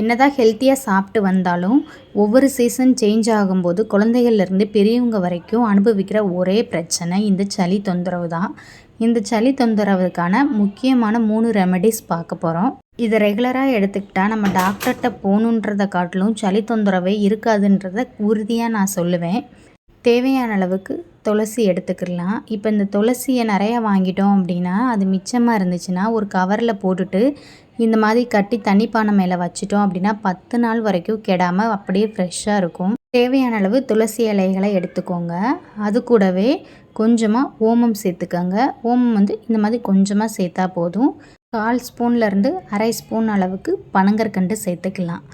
என்னதான் ஹெல்த்தியாக சாப்பிட்டு வந்தாலும் ஒவ்வொரு சீசன் சேஞ்ச் ஆகும்போது குழந்தைகள்லேருந்து பெரியவங்க வரைக்கும் அனுபவிக்கிற ஒரே பிரச்சனை இந்த சளி தொந்தரவு தான். இந்த சளி தொந்தரவுக்கான முக்கியமான மூணு ரெமெடிஸ் பார்க்க போகிறோம் இதை ரெகுலராக எடுத்துக்கிட்டால் நம்ம டாக்டர்கிட்ட போகணுன்றதை காட்டிலும் சளி தொந்தரவே இருக்காதுன்றதை உறுதியாக நான் சொல்லுவேன். தேவையான அளவுக்கு துளசி எடுத்துக்கிடலாம். இப்போ இந்த துளசியை நிறையா வாங்கிட்டோம் அப்படின்னா அது மிச்சமாக இருந்துச்சுன்னா ஒரு கவரில் போட்டுட்டு இந்த மாதிரி கட்டி தண்ணி பானை மேலே வச்சிட்டோம் அப்படின்னா பத்து நாள் வரைக்கும் கெடாமல் அப்படியே ஃப்ரெஷ்ஷாக இருக்கும். தேவையான அளவு துளசி இலைகளை எடுத்துக்கோங்க. அது கூடவே கொஞ்சமாக ஓமம் சேர்த்துக்கோங்க. ஓமம் வந்து இந்த மாதிரி கொஞ்சமாக சேர்த்தா போதும். கால் ஸ்பூன்லேருந்து அரை ஸ்பூன் அளவுக்கு பனங்கற்கண்டு சேர்த்துக்கலாம்.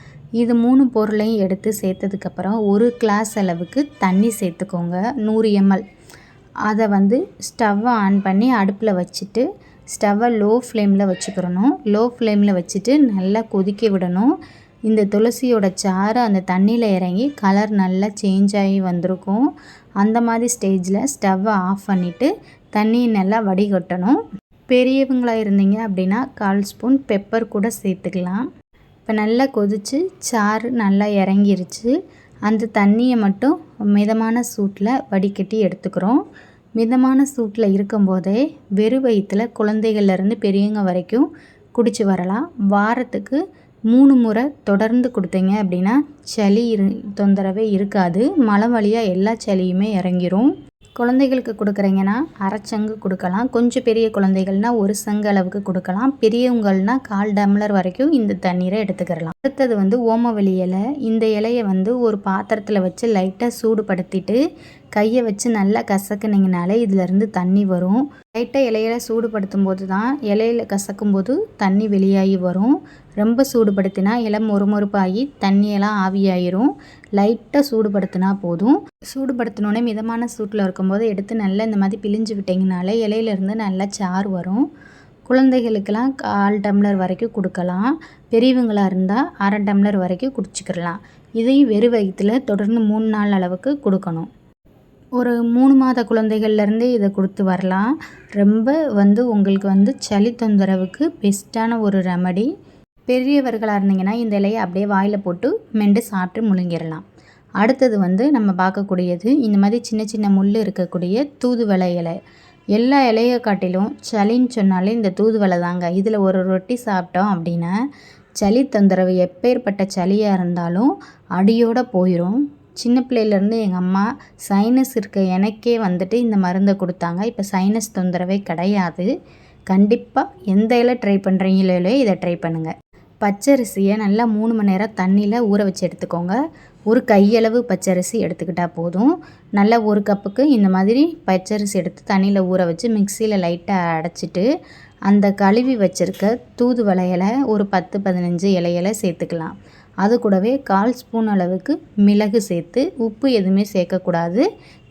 இது மூணு பொருளையும் எடுத்து சேர்த்ததுக்கப்புறம் ஒரு கிளாஸ் அளவுக்கு தண்ணி சேர்த்துக்கோங்க நூறு எம்எல் அதை வந்து ஸ்டவ்வை ஆன் பண்ணி அடுப்பில் வச்சுட்டு ஸ்டவ்வை லோ ஃப்ளேமில் வச்சுக்கிறணும் லோ ஃப்ளேமில் வச்சுட்டு நல்லா கொதிக்க விடணும். இந்த துளசியோட சாறு அந்த தண்ணியில் இறங்கி கலர் நல்லா சேஞ்ச் ஆகி வந்திருக்கும். அந்த மாதிரி ஸ்டேஜில் ஸ்டவ்வை ஆஃப் பண்ணிவிட்டு தண்ணியை நல்லா வடிகட்டணும். பெரியவங்களாக இருந்தீங்க அப்படின்னா கால் ஸ்பூன் பெப்பர் கூட சேர்த்துக்கலாம். இப்போ நல்லா கொதித்து சாறு நல்லா இறங்கிருச்சு. அந்த தண்ணியை மட்டும் மிதமான சூட்டில் வடிகட்டி எடுத்துக்கிறோம். மிதமான சூட்டில் இருக்கும்போதே வெறும் வயிற்றில் குழந்தைகள்லேருந்து பெரியவங்க வரைக்கும் குடிச்சு வரலாம். வாரத்துக்கு மூணு முறை தொடர்ந்து கொடுத்தீங்க அப்படின்னா சளி இரு தொந்தரவே இருக்காது. மலம் வழியாக எல்லா சளியுமே இறங்கிரும். குழந்தைகளுக்கு கொடுக்குறீங்கன்னா அரைச்சங்கு கொடுக்கலாம். கொஞ்சம் பெரிய குழந்தைகள்னால் ஒரு சங்கு அளவுக்கு கொடுக்கலாம். பெரியவங்கள்னால் கால் டம்ளர் வரைக்கும் இந்த தண்ணீரை எடுத்துக்கிறலாம். அடுத்தது வந்து ஓமவெளி இலை. இந்த இலையை வந்து ஒரு பாத்திரத்தில் வச்சு லைட்டாக சூடுபடுத்திட்டு கையை வச்சு நல்லா கசக்குனிங்கனாலே இதிலேருந்து தண்ணி வரும். லைட்டாக இலையில சூடுபடுத்தும் போது தான் இலையில கசக்கும் போது தண்ணி வெளியாகி வரும். ரொம்ப சூடுபடுத்தினா இலை மொறுமொறுப்பாகி தண்ணியெல்லாம் ஆவியாயிரும். லைட்டாக சூடுபடுத்தினா போதும். சூடுபடுத்தினோடனே மிதமான சூட்டில் இருக்கும்போது எடுத்து நல்லா இந்த மாதிரி பிழிஞ்சு விட்டிங்கனாலே இலையிலேருந்து நல்லா சாறு வரும். குழந்தைகளுக்கெல்லாம் கால் டம்ளர் வரைக்கும் கொடுக்கலாம். பெரியவங்களாக இருந்தால் அரை டம்ளர் வரைக்கும் குடிச்சிக்கிடலாம் இதையும் வெறும் வயிற்றில் தொடர்ந்து மூணு நாள் அளவுக்கு கொடுக்கணும். ஒரு மூணு மாத குழந்தைகள்லேருந்தே இதை கொடுத்து வரலாம். ரொம்ப வந்து உங்களுக்கு வந்து சளி தொந்தரவுக்கு பெஸ்ட்டான ஒரு ரெமடி பெரியவர்களாக இருந்தீங்கன்னா இந்த இலையை அப்படியே வாயில் போட்டு மெண்டு சாப்பிட்டு முழுங்கிடலாம். அடுத்தது வந்து நம்ம பார்க்கக்கூடியது இந்த மாதிரி சின்ன சின்ன முள் இருக்கக்கூடிய தூதுவளை இலை. எல்லா இலையை காட்டிலும் சளின்னு சொன்னாலே இந்த தூதுவளை தாங்க. இதில் ஒரு ரொட்டி சாப்பிட்டோம் அப்படின்னா சளி தொந்தரவு எப்பேற்பட்ட சளியாக இருந்தாலும் அடியோடு போயிடும் சின்ன பிள்ளையிலேருந்து எங்கள் அம்மா சைனஸ் இருக்க எனக்கே வந்துட்டு இந்த மருந்தை கொடுத்தாங்க. இப்போ சைனஸ் தொந்தரவே கிடையாது. கண்டிப்பாக எந்த இலை ட்ரை பண்ணுறீங்களோ இதை ட்ரை பண்ணுங்கள் பச்சரிசியை நல்லா மூணு மணி நேரம் தண்ணியில் ஊற வச்சு எடுத்துக்கோங்க. ஒரு கையளவு பச்சரிசி எடுத்துக்கிட்டால் போதும். நல்லா ஒரு கப்புக்கு இந்த மாதிரி பச்சரிசி எடுத்து தண்ணியில் ஊற வச்சு மிக்சியில் லைட்டாக அடைச்சிட்டு அந்த கழுவி வச்சுருக்க தூதுவளையலை ஒரு பத்து பதினஞ்சு இலையில சேர்த்துக்கலாம். அது கூடவே கால் ஸ்பூன் அளவுக்கு மிளகு சேர்த்து உப்பு எதுவுமே சேர்க்கக்கூடாது.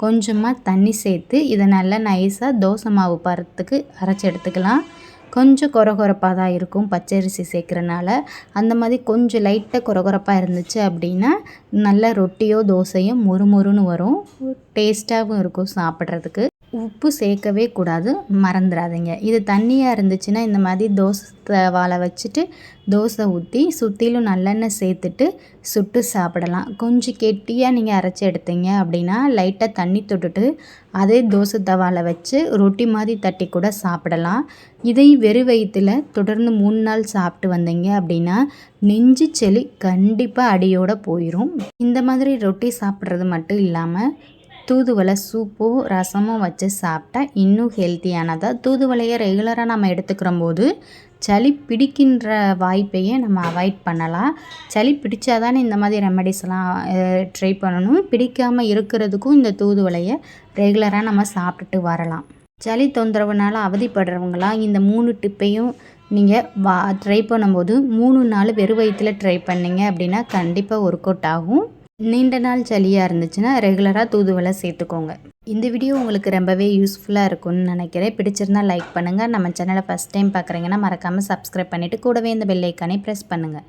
கொஞ்சமாக தண்ணி சேர்த்து இதை நல்லா நைஸாக தோசை மாவு பறத்துக்கு அரைச்சி எடுத்துக்கலாம். கொஞ்சம் குறகுறப்பாக தான் இருக்கும் பச்சரிசி சேர்க்குறனால. அந்த மாதிரி கொஞ்சம் லைட்டாக குறகுறப்பாக இருந்துச்சு அப்படின்னா நல்ல ரொட்டியோ தோசையோ மொறு மொறுன்னு வரும். டேஸ்ட்டாகவும் இருக்கும் சாப்பிட்றதுக்கு. உப்பு சேர்க்கவே கூடாது மறந்துடாதீங்க இது தண்ணியாக இருந்துச்சுன்னா இந்த மாதிரி தோசை வாழை வச்சுட்டு தோசை ஊற்றி சுற்றிலும் நல்லெண்ணெய் சேர்த்துட்டு சுட்டு சாப்பிடலாம். கொஞ்சம் கெட்டியாக நீங்கள் அரைச்சி எடுத்தீங்க அப்படின்னா லைட்டாக தண்ணி தொட்டுட்டு அதே தோசை தவாவில் வச்சு ரொட்டி மாதிரி தட்டி கூட சாப்பிடலாம். இதை வெறும் வயிற்றில் தொடர்ந்து மூணு நாள் சாப்பிட்டு வந்தீங்க அப்படின்னா நெஞ்சு செளி கண்டிப்பாக அடியோடு போயிடும் இந்த மாதிரி ரொட்டி சாப்பிட்றது மட்டும் இல்லாமல் தூதுவளை சூப்போ ரசமோ வச்சு சாப்பிட்டா இன்னும் ஹெல்த்தியானதாக தூதுவளையை ரெகுலராக நம்ம எடுத்துக்கிற போது சளி பிடிக்கின்ற வாய்ப்பையே நம்ம அவாய்ட் பண்ணலாம். சளி பிடிச்சாதானே இந்த மாதிரி ரெமடிஸ்லாம் ட்ரை பண்ணணும். பிடிக்காமல் இருக்கிறதுக்கும் இந்த தூதுவளையை ரெகுலராக நம்ம சாப்பிட்டுட்டு வரலாம். சளி தொந்தரவுனால அவதிப்படுறவங்களாம் இந்த மூணு டிப்பையும் நீங்கள் வா ட்ரை பண்ணும்போது மூணு நாள் வெறும் வயிற்றில் ட்ரை பண்ணிங்க அப்படின்னா கண்டிப்பாக ஒர்க் அவுட் ஆகும். நீண்ட நாள் சளியாக இருந்துச்சுன்னா ரெகுலராக தூதுவளை சேர்த்துக்கோங்க. இந்த வீடியோ உங்களுக்கு ரொம்பவே யூஸ்ஃபுல்லாக இருக்கும்னு நினைக்கிறேன். பிடிச்சிருந்தா லைக் பண்ணுங்கள் நம்ம சேனலை ஃபஸ்ட் டைம் பார்க்குறீங்கன்னா மறக்காமல் சப்ஸ்கிரைப் பண்ணிவிட்டு கூடவே இந்த பெல்லைக்கானே ப்ரெஸ் பண்ணுங்கள்